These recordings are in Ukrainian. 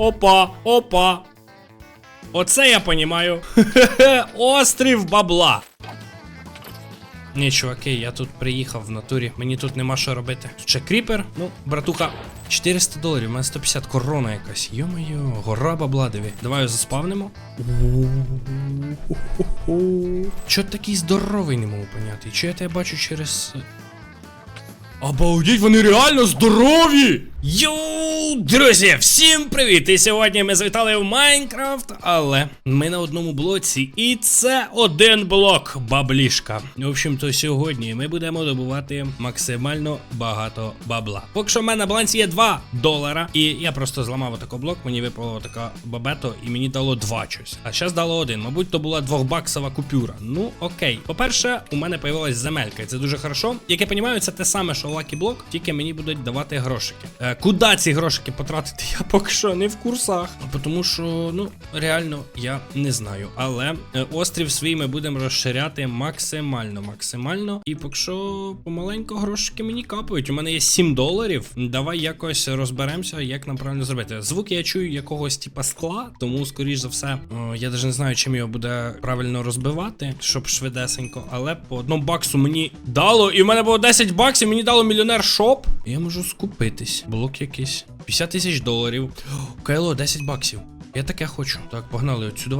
Опа, опа. Оце я понімаю. Острів бабла. Ні, чуваки, я тут приїхав в натурі. Мені тут нема що робити. Тут ще кріпер. Ну, братуха, 400 доларів, у мене 150 корона якась. Йо-моє, гора бабла, диви. Давай заспавнимо. Чо такий здоровий не можу поняти? Чи я тебе бачу через. Обалдіть, вони реально здорові! Йоу, друзі, всім привіт! І сьогодні ми завітали в Майнкрафт, але ми на одному блоці, і це один блок баблішка. В общем-то, сьогодні ми будемо добувати максимально багато бабла. Поки що в мене балансі є 2 долара, і я просто зламав отако блок, мені випало така бабето, і мені дало 2 щось. А зараз дало один. Мабуть, то була двохбаксова купюра. Ну, окей. По-перше, у мене появилась земелька, і це дуже хорошо. Як я розумію, це те саме, що Lucky Block, тільки мені будуть давати грошики. Е, куди ці грошики потратити, я поки що не в курсах. Тому що, ну, реально, я не знаю. Але е, острів свій ми будемо розширяти максимально, максимально. І поки що помаленько грошики мені капають. У мене є 7 доларів. Давай якось розберемося, як нам правильно зробити. Звук я чую якогось типа скла, тому, скоріш за все, о, я навіть не знаю, чим його буде правильно розбивати, щоб швидесенько. Але по одному баксу мені дало, і в мене було 10 баксів, мені дало мільйонер шоп. Я можу скупитись. Блок якийсь. 50 тисяч доларів. Кайло, 10 баксів. Я таке хочу. Так, погнали отсюди.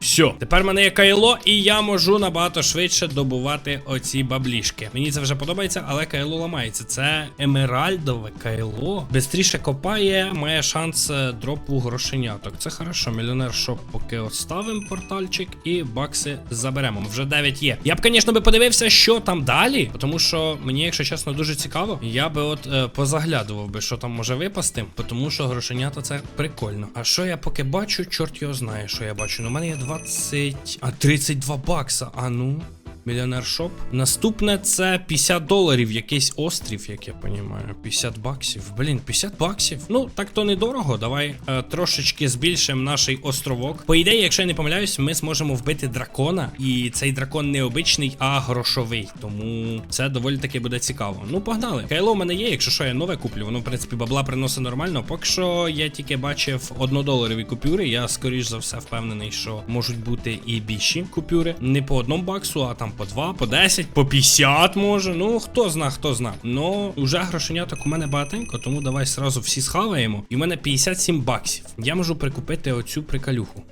Все, тепер в мене є кайло, і я можу набагато швидше добувати оці баблішки. Мені це вже подобається, але кайло ламається. Це емеральдове кайло. Бистріше копає, має шанс е, дропу грошеняток. Це хорошо. Мільйонер шоп поки оставимо портальчик і бакси заберемо. Вже 9 є. Я б, звісно, би подивився, що там далі, тому що мені, якщо чесно, дуже цікаво. Я би от е, позаглядував би, що там може випасти, тому що грошенята це прикольно. А що я поки бачу, чорт його знає, що я бачу. Ну, у мене є 20, а 32 бакса. А ну. Мільйонер шоп. Наступне це 50 доларів, якийсь острів, як я розумію. 50 баксів. Блін, 50 баксів. Ну, так то недорого. Давай е, трошечки збільшимо наш островок. По ідеї, якщо я не помиляюсь, ми зможемо вбити дракона. І цей дракон не обичний, а грошовий. Тому це доволі таки буде цікаво. Ну, погнали. Кайло в мене є, якщо що, я нове куплю. Воно, в принципі, бабла приносить нормально. Поки що я тільки бачив однодоларові купюри. Я, скоріш за все, впевнений, що можуть бути і більші купюри. Не по одному баксу, а там по 2, по 10, по 50 може. Ну, хто зна, хто зна. Ну, вже грошеняток у мене багатенько, тому давай сразу всі схаваємо. І в мене 57 баксів. Я можу прикупити оцю прикалюху.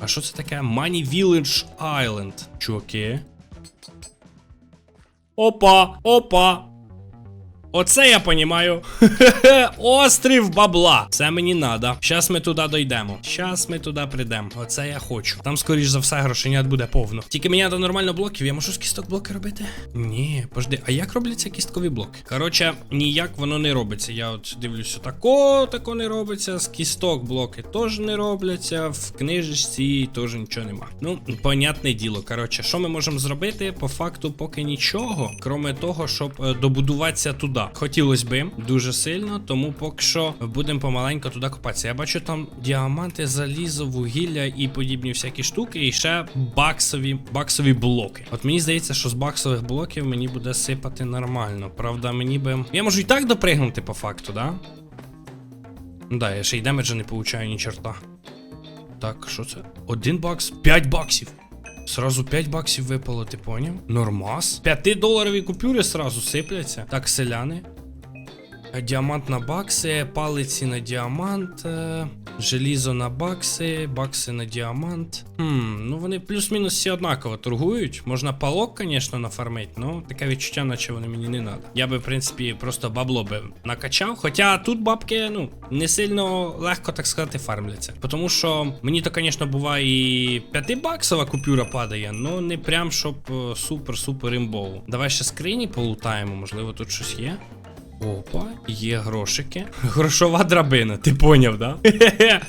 А що це таке? Money Village Island. Чуваки. Опа, опа. Оце я понімаю. Острів бабла. Це мені надо. Щас ми туди дойдемо. Щас ми туди прийдемо. Оце я хочу. Там, скоріш за все, грошенят буде повно. Тільки мені треба нормально блоків. Я можу з кісток блоки робити? Ні, пожди, а як робляться кісткові блоки? Коротше, ніяк воно не робиться. Я от дивлюся, тако, тако не робиться. З кісток блоки теж не робляться. В книжечці теж нічого нема. Ну, понятне діло. Коротше, що ми можемо зробити? По факту, поки нічого, кроме того, щоб е, добудуватися туди. Хотілося би дуже сильно, тому поки що будемо помаленько туди копатися. Я бачу там діаманти, залізо, вугілля і подібні всякі штуки, і ще баксові, баксові блоки. От мені здається, що з баксових блоків мені буде сипати нормально. Правда, мені би. Я можу і так допригнути по факту, да? Да, я ще й демеджа не получаю ні чорта. Так, що це? Один бакс, 5 баксів. Сразу 5 баксів випало, ти поняв? Нормас. 5 доларові купюри сразу сипляться. Так, селяни. Діамант на бакси, палиці на діамант, е, желізо на бакси, бакси на діамант. Хм, ну вони плюс-мінус всі однаково торгують. Можна палок, звісно, нафармити, але таке відчуття, наче вони мені не треба. Я би, в принципі, просто бабло би накачав. Хоча тут бабки, ну, не сильно легко, так сказати, фармляться. Тому що мені то, звісно, буває і 5-баксова купюра падає, але не прям щоб е, супер-супер імбово. Давай ще скрині полутаємо, можливо, тут щось є. Опа, є грошики. Грошова драбина, ти поняв, да?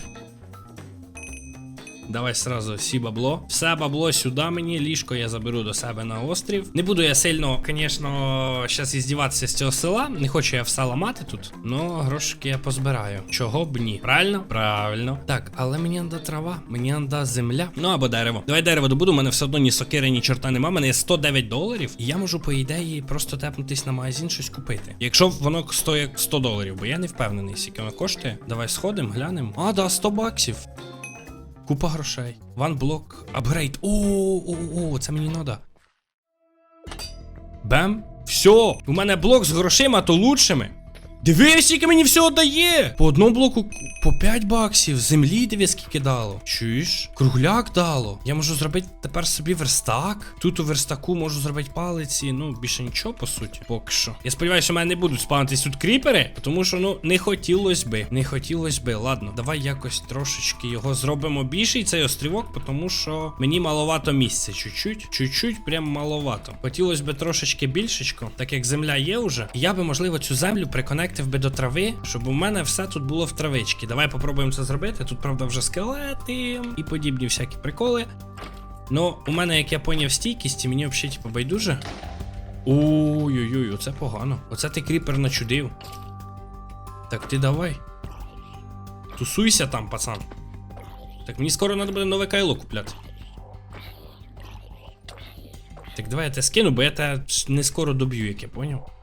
Давай сразу всі бабло. Все бабло сюди мені, ліжко я заберу до себе на острів. Не буду я сильно, звісно, зараз іздіватися з цього села. Не хочу я все ламати тут, но грошики я позбираю. Чого б ні? Правильно? Правильно. Так, але мені треба трава, мені треба земля. Ну або дерево. Давай дерево добуду, у мене все одно ні сокири, ні чорта нема. У мене є 109 доларів. І я можу, по ідеї, просто тепнутись на магазин щось купити. Якщо воно стоїть 100 доларів, бо я не впевнений, скільки воно коштує. Давай сходимо, глянемо. А, да, 100 баксів. Купа грошей. Ван блок. Апгрейд. О, о, о, це мені надо. Бем. Все. У мене блок з грошима, то лучшими. Диви, скільки мені всього дає! По одному блоку по 5 баксів, землі диви, скільки дало. Чуєш? Кругляк дало. Я можу зробити тепер собі верстак. Тут у верстаку можу зробити палиці. Ну, більше нічого, по суті. Поки що. Я сподіваюся, що в мене не будуть спавнитись тут кріпери, тому що, ну, не хотілось би. Не хотілось би. Ладно, давай якось трошечки його зробимо більший, цей острівок, тому що мені маловато місця. Чуть-чуть, чуть-чуть, прям маловато. Хотілось би трошечки більшечко, так як земля є вже. Я би, можливо, цю землю приконектив би до трави, щоб у мене все тут було в травичці. Давай попробуємо це зробити. Тут, правда, вже скелети і подібні всякі приколи. Ну, у мене, як я поняв, стійкість, і мені взагалі, типу, байдуже. Ой-ой-ой, оце погано. Оце ти кріпер начудив. Так ти давай. Тусуйся там, пацан. Так мені скоро треба буде нове кайло купляти. Так давай я те скину, бо я те не скоро доб'ю, як я поняв.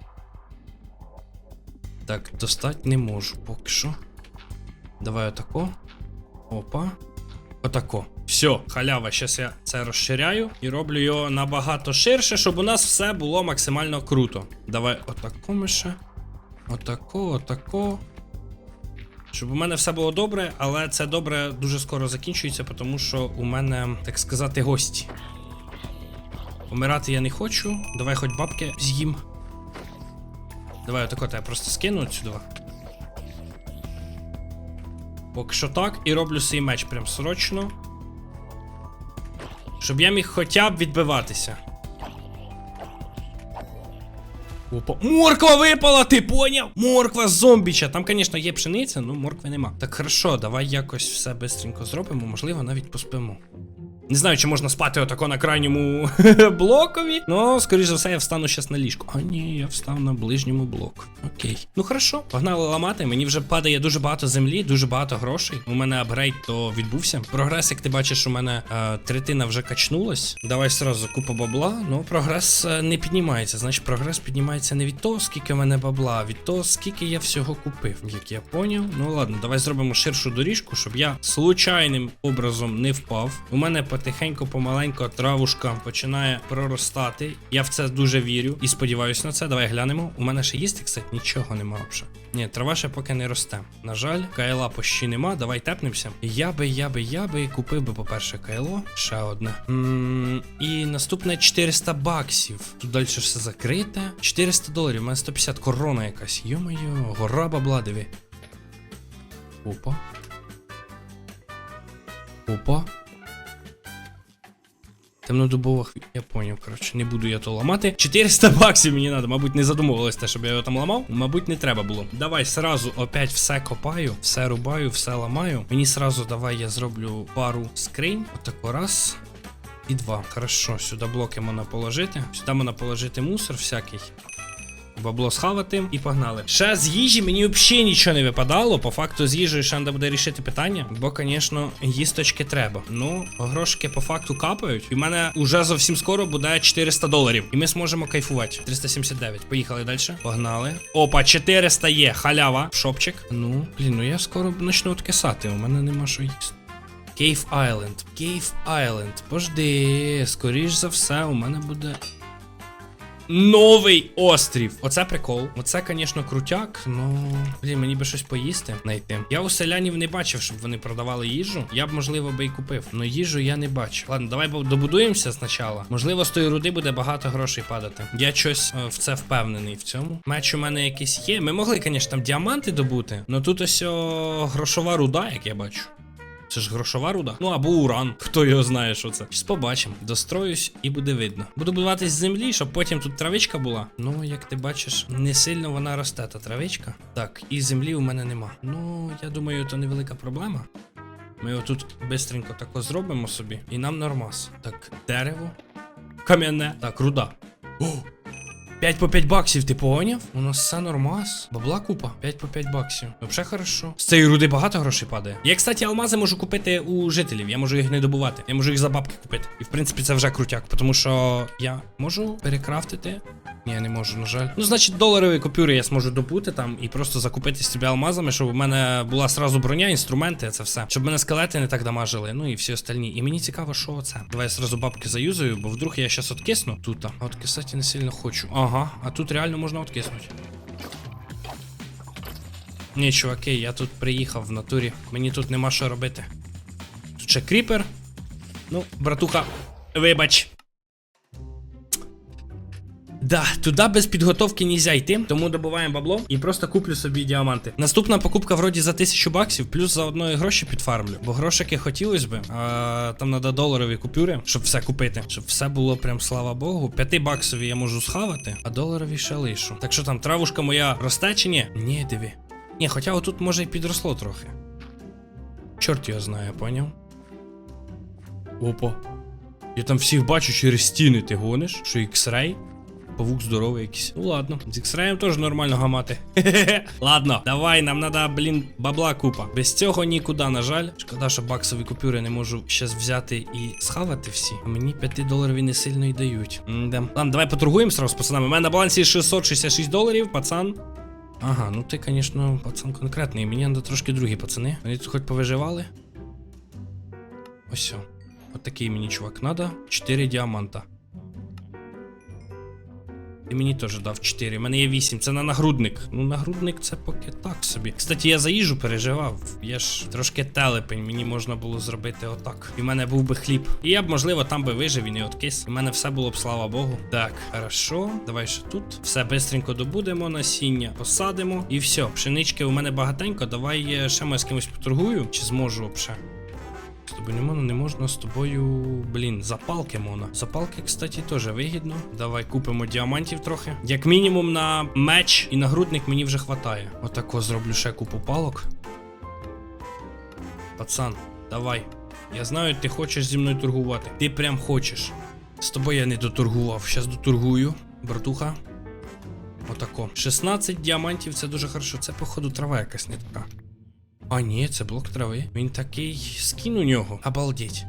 Так, достать не можу поки що. Давай отако. Опа. Отако. Все, халява. Щас я це розширяю і роблю його набагато ширше, щоб у нас все було максимально круто. Давай отако ми ще. Отако, отако. Щоб у мене все було добре, але це добре дуже скоро закінчується, тому що у мене, так сказати, гості. Помирати я не хочу. Давай хоч бабки з'їм. Давай отако я просто скину отсюди. Поки що так, і роблю свій меч прям срочно. Щоб я міг хоча б відбиватися. Опа. Морква випала, ти поняв? Морква зомбіча. Там, звісно, є пшениця, ну моркви нема. Так хорошо, давай якось все бистренько зробимо, можливо, навіть поспимо. Не знаю, чи можна спати отако на крайньому блокові. Ну, скоріш за все, я встану щас на ліжко. А ні, я встав на ближньому блоку. Окей. Ну хорошо, погнали ламати. Мені вже падає дуже багато землі, дуже багато грошей. У мене апгрейд то відбувся. Прогрес, як ти бачиш, у мене е, третина вже качнулась. Давай сразу купа бабла. Ну, прогрес е, не піднімається. Значить, прогрес піднімається не від того, скільки в мене бабла, а від того, скільки я всього купив. Як я поняв. Ну ладно, давай зробимо ширшу доріжку, щоб я случайним образом не впав. У мене потихеньку, помаленьку травушка починає проростати. Я в це дуже вірю і сподіваюся на це. Давай глянемо. У мене ще їсти, кстати, нічого нема взагалі. Ні, трава ще поки не росте. На жаль, кайла пощі нема. Давай тепнемося. Я би, я би, я би купив би, по-перше, кайло. Ще одне. м і наступне 400 баксів. Тут далі все закрите. 400 доларів. У мене 150 корона якась. Йо-моє, гора бабла, диви. Опа. Опа. Темнодубова. Я поняв, коротше, не буду я то ламати. 400 баксів мені треба, мабуть, не задумувалось те, щоб я його там ламав. Мабуть, не треба було. Давай сразу опять все копаю, все рубаю, все ламаю. Мені сразу давай я зроблю пару скринь. Отако раз. І два. Хорошо, сюди блоки можна положити. Сюди можна положити мусор всякий. Бабло схавати і погнали. Ще з їжі мені взагалі нічого не випадало. По факту з їжею ще треба буде рішити питання. Бо, звісно, їсточки треба. Ну, грошки по факту капають. І в мене уже зовсім скоро буде 400 доларів. І ми зможемо кайфувати. 379. Поїхали далі. Погнали. Опа, 400 є. Халява. Шопчик. Ну, блін, ну я скоро почну откисати. У мене нема що їсти. Кейв Айленд. Кейв Айленд. Пожди, скоріш за все, у мене буде. Новий острів. Оце прикол. Оце, звісно, крутяк. Ну блін, мені би щось поїсти знайти. Я у селянів не бачив, щоб вони продавали їжу. Я б, можливо, би і купив. але їжу я не бачив. Ладно, давай добудуємося спочатку. Можливо, з тої руди буде багато грошей падати. Я щось е, в це впевнений в цьому. Меч у мене якийсь є. Ми могли, звісно, там діаманти добути. але тут ось о, грошова руда, як я бачу. Це ж грошова руда. Ну або уран. Хто його знає, що це. Щось побачимо. Достроюсь і буде видно. Буду будуватись з землі, щоб потім тут травичка була. Ну, як ти бачиш, не сильно вона росте, та травичка. Так, і землі у мене нема. Ну, я думаю, то невелика проблема. Ми отут бистренько тако зробимо собі, і нам нормас. Так, дерево. Кам'яне. Так, руда. О! 5 по 5 баксів, ти поняв? У нас все нормас. Бабла купа. 5 по 5 баксів. Вообще хорошо. З цієї руди багато грошей падає. Я, кстати, алмази можу купити у жителів. Я можу їх не добувати. Я можу їх за бабки купити. І в принципі це вже крутяк, тому що я можу перекрафтити. Ні, не можу, на жаль. Ну, значить, доларові купюри я зможу добути там і просто закупити собі алмазами, щоб у мене була сразу броня, інструменти, це все. Щоб мене скелети не так дамажили, ну і всі остальні. І мені цікаво, що це. Давай я сразу бабки заюзаю, бо вдруг я щас откисну тут. А откисати не сильно хочу. Ага, а тут реально можна откиснути. Ні, чуваки, я тут приїхав в натурі. Мені тут нема що робити. Тут ще кріпер. Ну, братуха, вибач. Да, туди без підготовки нельзя йти, тому добуваємо бабло і просто куплю собі діаманти. Наступна покупка вроді за тисячу баксів, плюс заодно і гроші підфармлю. Бо грошики хотілося би, а там треба доларові купюри, щоб все купити. Щоб все було прям слава Богу. П'яти баксові я можу схавати, а доларові ще лишу. Так що там травушка моя росте чи ні? Ні, диви. Ні, хоча отут може і підросло трохи. Чорт його знає, поняв? Опа. Я там всіх бачу через стіни, ти гониш, що X-Ray. Павук здоровий якийсь. Ну ладно, з X-Ray теж нормально гамати. Ладно, давай, нам надо, блін, бабла купа. Без цього нікуди, на жаль. Шкода, що баксові купюри не можу щас взяти і схавати всі. А мені 5 доларів не сильно й дають. М-да. Ладно, давай поторгуємо сразу з пацанами. У мене на балансі 666 доларів, пацан. Ага, ну ти, звісно, пацан конкретний. Мені треба трошки другі пацани. Вони тут хоч повиживали. Ось. От такий мені чувак надо. 4 діаманта. І мені теж дав 4. У мене є 8. Це на нагрудник. Ну, нагрудник це поки так собі. Кстати, я за їжу переживав. Я ж трошки телепень, мені можна було зробити отак. І в мене був би хліб. І я б, можливо, там би вижив і не откис. У мене все було б, слава Богу. Так, хорошо. Давай ще тут. Все бистренько добудемо, насіння посадимо. І все. Пшенички у мене багатенько. Давай е, ще ми з кимось поторгую. Чи зможу взагалі? Тобою не можна, не можна з тобою. Блін, запалки можна. Запалки, кстати, теж вигідно. Давай купимо діамантів трохи. Як мінімум на меч і нагрудник мені вже хватає. Отако зроблю ще купу палок. Пацан, давай. Я знаю, ти хочеш зі мною торгувати. Ти прям хочеш. З тобою я не доторгував. Щас доторгую, братуха. Отако. 16 діамантів це дуже хорошо. Це, походу, трава якась не така. А, ні, це блок трави. Він такий скін у нього. Обалдіть.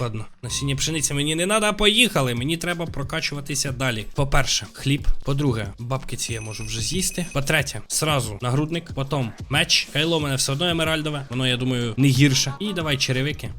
Ладно, насіння пшениці мені не треба, поїхали. Мені треба прокачуватися далі. По-перше, хліб. По-друге, бабки ці я можу вже з'їсти. По-третє, сразу нагрудник, потім меч. Кайло мене все одно емеральдове. Воно, я думаю, не гірше. І давай черевики.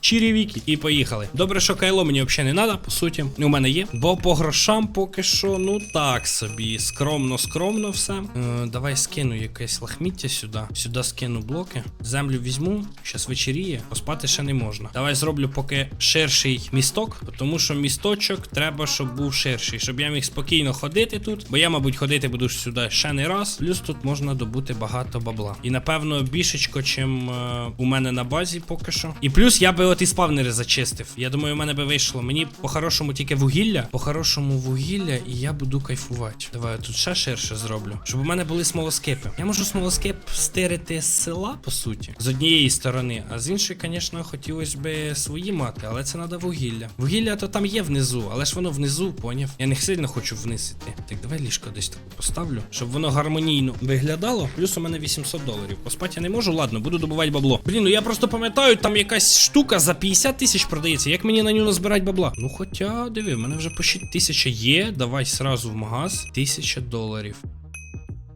Черевіки. І поїхали. Добре, що кайло мені взагалі не треба, по суті. У мене є. Бо по грошам поки що, ну так собі. Скромно, скромно все. Е, давай скину якесь лахміття сюди. Сюди скину блоки. Землю візьму. Щас вечеріє. Поспати ще не можна. Давай зроблю поки ширший місток, тому що місточок треба, щоб був ширший, щоб я міг спокійно ходити тут. Бо я, мабуть, ходити буду сюди ще не раз. Плюс тут можна добути багато бабла. І напевно більшечко, чим е, у мене на базі поки що. І плюс я би от і спавнери зачистив. Я думаю, у мене би вийшло. Мені по-хорошому тільки вугілля. По-хорошому вугілля, і я буду кайфувати. Давай я тут ще ширше зроблю. Щоб у мене були смолоскипи. Я можу смолоскип стирити з села, по суті, з однієї сторони, а з іншої, звісно, хотілося би свої мати, але це треба вугілля. Вугілля то там є внизу, але ж воно внизу, поняв. Я не сильно хочу вниз іти. Так, давай ліжко десь так поставлю, щоб воно гармонійно виглядало. Плюс у мене 800 доларів. Поспати я не можу, ладно, буду добувати бабло. Блін, ну я просто пам'ятаю, там якась штука за 50 тисяч продається. Як мені на нього назбирати бабла? Ну хоча, диви, в мене вже почти тисяча є. Давай сразу в магаз. Тисяча доларів.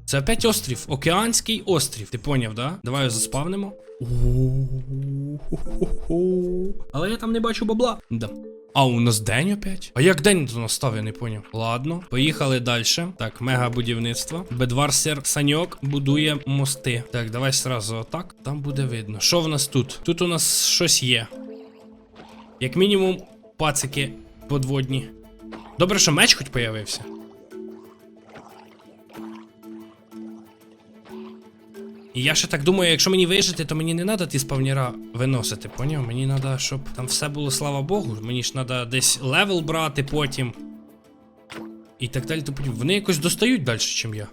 Це опять острів. Океанський острів. Ти поняв, да? Давай його заспавнимо. Але я там не бачу бабла. Да. А у нас день опять? А як день тут настав, я не поняв. Ладно, поїхали далі. Так, мега будівництво. Бедварсер Саньок будує мости. Так, давай сразу отак. Там буде видно. Що в нас тут? Тут у нас щось є. Як мінімум, пацики подводні. Добре, що меч хоч появився. І я ще так думаю, якщо мені вижити, то мені не треба ті спавніра виносити, поняв? Мені треба, щоб там все було, слава Богу. Мені ж треба десь левел брати потім. І так далі, то потім. Вони якось достають далі, ніж я.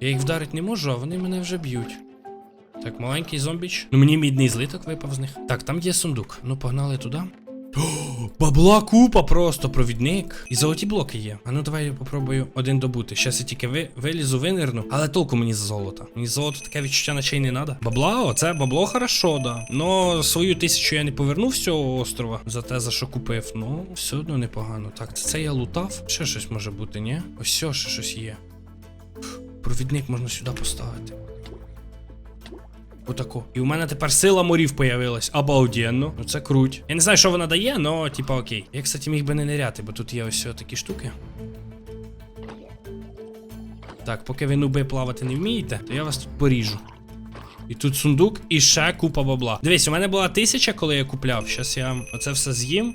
Я їх вдарити не можу, а вони мене вже б'ють. Так, маленький зомбіч. Ну мені мідний злиток випав з них. Так, там є сундук. Ну, погнали туди. Бабла купа просто провідник. І золоті блоки є. А ну давай я попробую один добути. Щас я тільки ви, вилізу, винирну. Але толку мені з золота. Мені з золота таке відчуття наче й не надо. Бабла, оце бабло хорошо, да. Но свою тисячу я не повернув з цього острова за те, за що купив. Ну, все одно непогано. Так, це, я лутав. Ще щось може бути, ні? Ось ще щось є. Провідник можна сюди поставити. Отако. І у мене тепер сила морів появилась. Обалденно. Ну це круть. Я не знаю, що вона дає, но типа окей. Я, кстати, міг би не ниряти, бо тут є ось такі штуки. Так, поки ви нуби плавати не вмієте, то я вас тут поріжу. І тут сундук, і ще купа бабла. Дивись, у мене була тисяча, коли я купляв. Щас я оце все з'їм.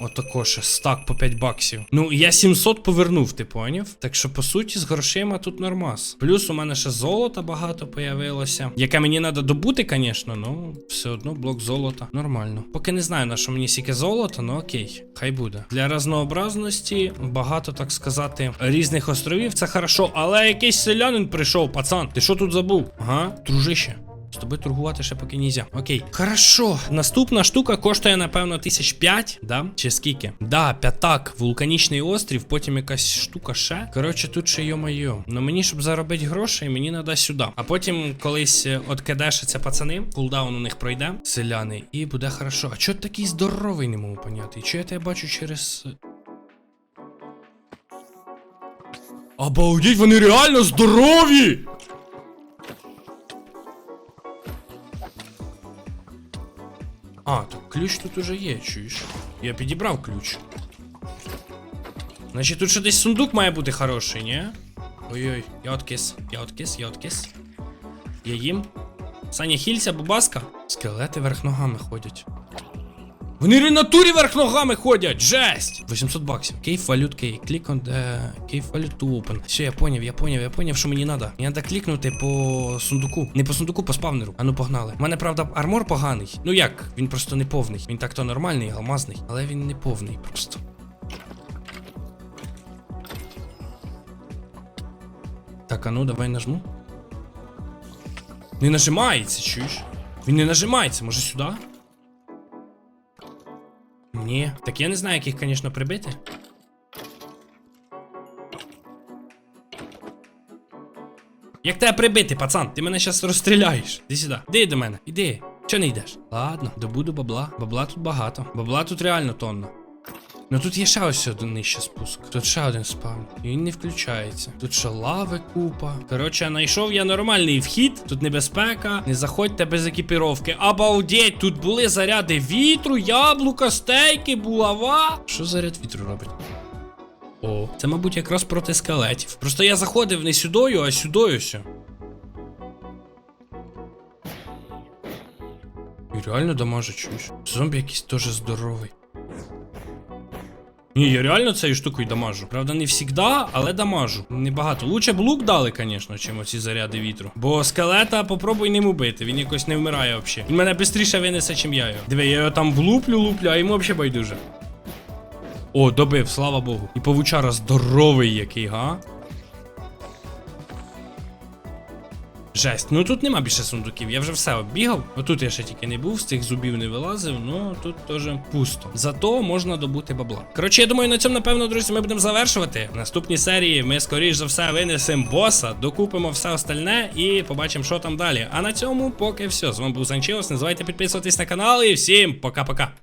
Отако ще стак по 5 баксів. Ну, я 700 повернув, ти поняв? Так що, по суті, з грошима тут нормас. Плюс у мене ще золота багато появилося. Яке мені треба добути, звісно, ну все одно блок золота. Нормально. Поки не знаю, на що мені стільки золота, ну окей, хай буде. Для разнообразності багато, так сказати, різних островів. Це хорошо, але якийсь селянин прийшов, пацан. Ти що тут забув? Ага, дружище. З тобою торгувати ще поки нельзя. Окей. Хорошо. Наступна штука коштує, напевно, тисяч п'ять, да? Чи скільки? Да, п'ятак, вулканічний острів, потім якась штука ще. Коротше, тут ще йо-майо. Ну мені, щоб заробити грошей, мені треба сюди. А потім колись е, откидешаться пацани, кулдаун у них пройде, селяни, і буде хорошо. А чого такий здоровий, не можу поняти? Чого я тебе бачу через. е, Обалдеть, вони реально здорові! А, так ключ тут уже є, чуєш? Я підібрав ключ. Значить, тут ще десь сундук має бути хороший, ні? Ой-ой, я откис, я откис, я откис. Я їм. Саня хілься, бубаска. Скелети верх ногами ходять. Вони в натурі верх ногами ходять! Жесть! 800 баксів. Кейф валют кей. Клік on the кейф валют open. Все, я поняв, я поняв, я поняв, що мені треба. Мені треба клікнути по сундуку. Не по сундуку, по спавнеру. А ну погнали. У мене, правда, армор поганий. Ну як? Він просто не повний. Він так-то нормальний, алмазний, але він не повний просто. Так, а ну давай нажму. Не нажимається, чуєш? Він не нажимається, може сюди? Ні. Так я не знаю, як їх, звісно, прибити. Як тебе прибити, пацан? Ти мене зараз розстріляєш. Іди сюди. Іди до мене. Іди. Чого не йдеш? Ладно, добуду бабла. Бабла тут багато. Бабла тут реально тонна. Ну тут є ще ось один нижче спуск. Тут ще один спавн. І він не включається. Тут ще лави купа. Коротше, знайшов я нормальний вхід. Тут небезпека. Не заходьте без екіпіровки. Обалдеть, тут були заряди вітру, яблука, стейки, булава. Що заряд вітру робить? О, це, мабуть, якраз проти скелетів. Просто я заходив не сюдою, а сюдою все. І реально дамажу чуєш. Зомбі якийсь теж здоровий. Ні, я реально цією штукою дамажу. Правда, не всігда, але дамажу. Небагато. Лучше б лук дали, звісно, чим оці заряди вітру. Бо скелета попробуй ним убити. Він якось не вмирає взагалі. Він мене швидше винесе, чим я його. Диви, я його там влуплю, луплю, а йому взагалі байдуже. О, добив, слава Богу. І павучара здоровий який, га? Жесть, ну тут нема більше сундуків, я вже все оббігав. Отут я ще тільки не був, з цих зубів не вилазив, ну тут теж пусто. Зато можна добути бабла. Коротше, я думаю, на цьому, напевно, друзі, ми будемо завершувати. В наступній серії ми, скоріш за все, винесемо боса, докупимо все остальне і побачимо, що там далі. А на цьому поки все. З вами був Санчеус. Не забувайте підписуватись на канал і всім пока-пока.